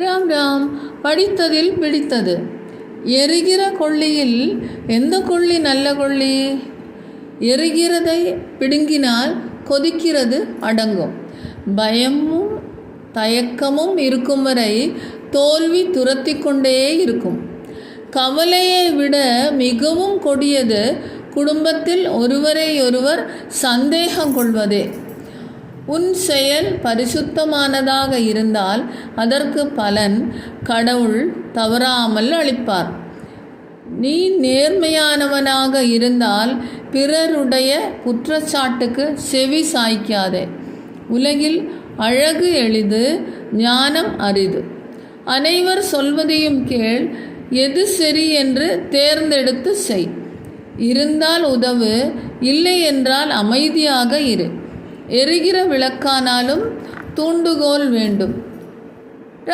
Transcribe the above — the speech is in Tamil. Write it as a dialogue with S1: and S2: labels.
S1: ராம் ராம் படித்ததில் பிடித்தது. எரிகிற கொள்ளியில் எந்த கொள்ளி நல்ல கொள்ளி? எரிகிறதை பிடுங்கினால் கொதிக்கிறது அடங்கும். பயமும் தயக்கமும் இருக்கும் வரை தோல்வி துரத்தி கொண்டே இருக்கும். கவலையை விட மிகவும் கொடியது குடும்பத்தில் ஒருவரையொருவர் சந்தேகம் கொள்வதே. உன் செயல் பரிசுத்தமானதாக இருந்தால் அதற்கு பலன் கடவுள் தவறாமல் அளிப்பார். நீ நேர்மையானவனாக இருந்தால் பிறருடைய குற்றச்சாட்டுக்கு செவி சாய்க்காதே. உலகில் அழகு எளிது ஞானம் அரிது. அனைவர் சொல்வதையும் கேள் எது சரி என்று தேர்ந்தெடுத்து செய். இருந்தால் உதவு இல்லை என்றால் அமைதியாக இரு. எரிகிற விளக்கானாலும் தூண்டுகோல் வேண்டும்.